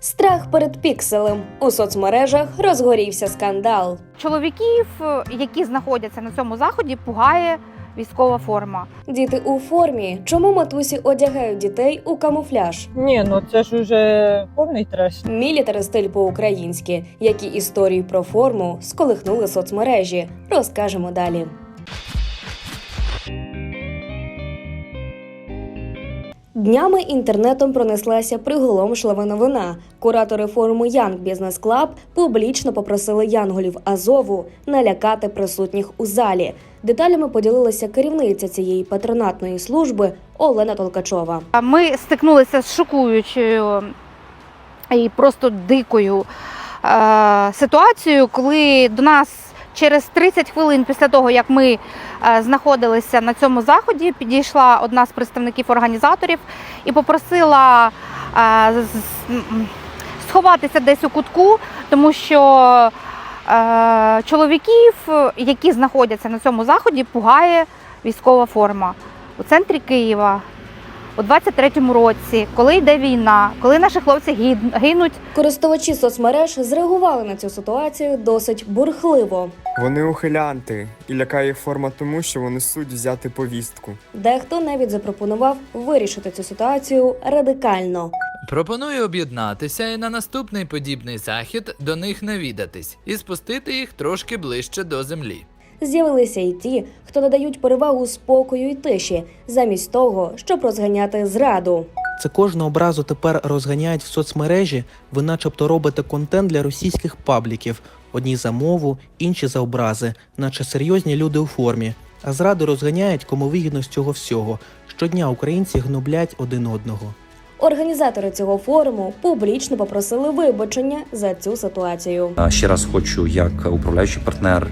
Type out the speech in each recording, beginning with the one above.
Страх перед пікселем у соцмережах розгорівся скандал. Чоловіків, е, які знаходяться на цьому заході, пугає військова форма. Діти у формі. Чому матусі одягають дітей у камуфляж? Ні, ну це ж уже повний треш. Мілітари стиль по-українськи. Які історії про форму сколихнули соцмережі? Розкажемо далі. Днями інтернетом пронеслася приголомшлива новина. Куратори форуму Young Business Club публічно попросили янголів Азову налякати присутніх у залі. Деталями поділилася керівниця цієї патронатної служби Олена Толкачова. Ми стикнулися з шокуючою і просто дикою е, ситуацією, коли до нас через 30 хвилин після того, як ми е, знаходилися на цьому заході, підійшла одна з представників організаторів і попросила е, сховатися десь у кутку, тому що е, чоловіків, які знаходяться на цьому заході, пугає військова форма у центрі Києва. У 23-му році, коли йде війна, коли наші хлопці гід- гинуть, Користувачі соцмереж зреагували на цю ситуацію досить бурхливо. Вони ухилянти і лякає форма тому, що вони суть взяти повістку. Дехто навіть запропонував вирішити цю ситуацію радикально. Пропоную об'єднатися і на наступний подібний захід до них навідатись і спустити їх трошки ближче до землі. З'явилися й ті, хто надають перевагу спокою і тиші, замість того, щоб розганяти зраду. Це кожну образу тепер розганяють в соцмережі. Ви, начебто, робите контент для російських пабліків. Одні за мову, інші за образи, наче серйозні люди у формі. А зраду розганяють, кому вигідно з цього всього. Щодня українці гноблять один одного. Організатори цього форуму публічно попросили вибачення за цю ситуацію. А Ще раз хочу, як управляючий партнер,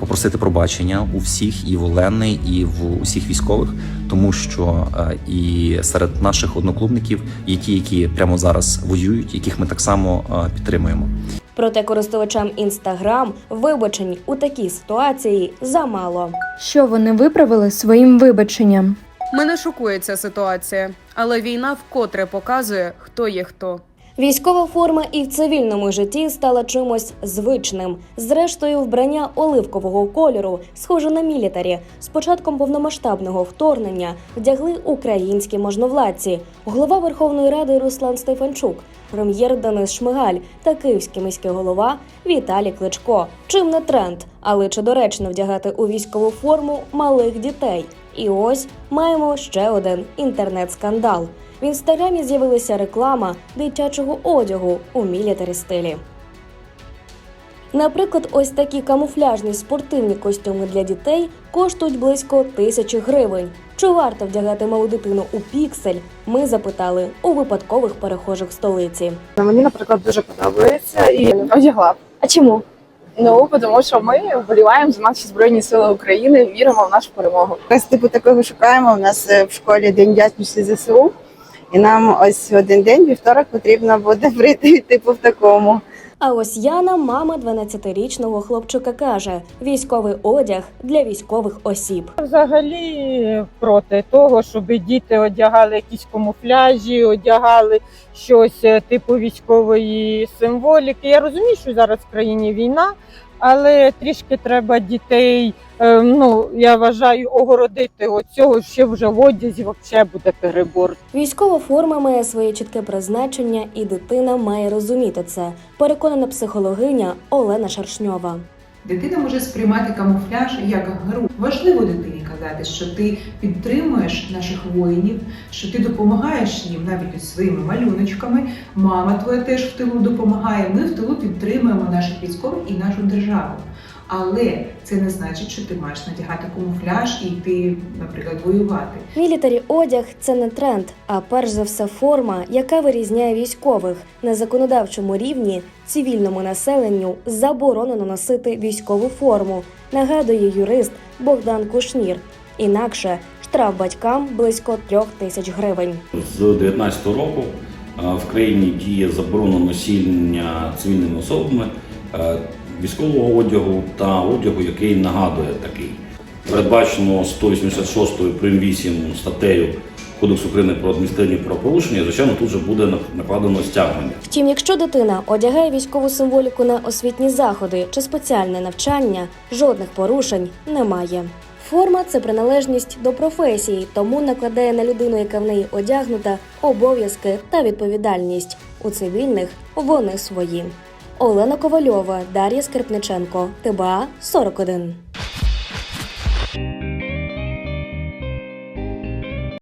попросити пробачення у всіх, і в Олени, і в усіх військових, тому що е, і серед наших одноклубників є ті, які прямо зараз воюють, яких ми так само е, підтримуємо. Проте користувачам інстаграм вибачень у такій ситуації замало. Що вони виправили своїм вибаченням? Мене шокує ця ситуація, але війна вкотре показує, хто є хто. Військова форма і в цивільному житті стала чимось звичним. Зрештою, вбрання оливкового кольору, схоже на мілітарі, з початком повномасштабного вторгнення вдягли українські можновладці, голова Верховної Ради Руслан Стефанчук, прем'єр Денис Шмигаль та київський міський голова Віталій Кличко. Чим не тренд, але чи доречно вдягати у військову форму малих дітей? І ось маємо ще один інтернет-скандал. В інстаграмі з'явилася реклама дитячого одягу у мілітарі стилі. Наприклад, ось такі камуфляжні спортивні костюми для дітей коштують близько тисячі гривень. Чи варто вдягати малу дитину у піксель? Ми запитали у випадкових перехожих столиці. Мені, наприклад, дуже подобається і одягла. А чому? Ну, тому що ми вболіваємо за наші збройні сили України, віримо в нашу перемогу. Якраз типу такого шукаємо. У нас е, в школі день вдячності ЗСУ, і нам ось один день, вівторок, потрібно буде прийти типу в такому. А ось Яна, мама 12-річного хлопчика, каже: військовий одяг для військових осіб. Взагалі проти того, щоб діти одягали якісь камуфляжі, одягали щось е, типу військової символіки. Я розумію, що зараз в країні війна, але трішки треба дітей. е, Ну я вважаю, огородити оцього ще вже в одязі взагалі буде перебор. Військова форма має своє чітке призначення, і дитина має розуміти це. Переконана психологиня Олена Шаршньова. Дитина може сприймати камуфляж як гру. Важливо дитині казати, що ти підтримуєш наших воїнів, що ти допомагаєш їм навіть своїми малюночками. Мама твоя теж в тилу допомагає. Ми в тилу підтримуємо наших військових і нашу державу. Але це не значить, що ти маєш надягати камуфляж і йти, наприклад, воювати. Мілітарі одяг це не тренд, а перш за все форма, яка вирізняє військових. На законодавчому рівні цивільному населенню заборонено носити військову форму, нагадує юрист Богдан Кушнір. Інакше штраф батькам близько трьох тисяч гривень. З 2019 року в країні діє заборона носіння цивільними особами військового одягу та одягу, який нагадує такий. Передбачено 186 прим. 8 статтею Кодексу України про адміністративні правопорушення, звичайно, тут же буде накладено стягнення. Втім, якщо дитина одягає військову символіку на освітні заходи чи спеціальне навчання, жодних порушень немає. Форма це приналежність до професії, тому накладає на людину, яка в неї одягнута, обов'язки та відповідальність. У цивільних вони свої. Олена Ковальова, Дар'я Скрипниченко, ТБА 41.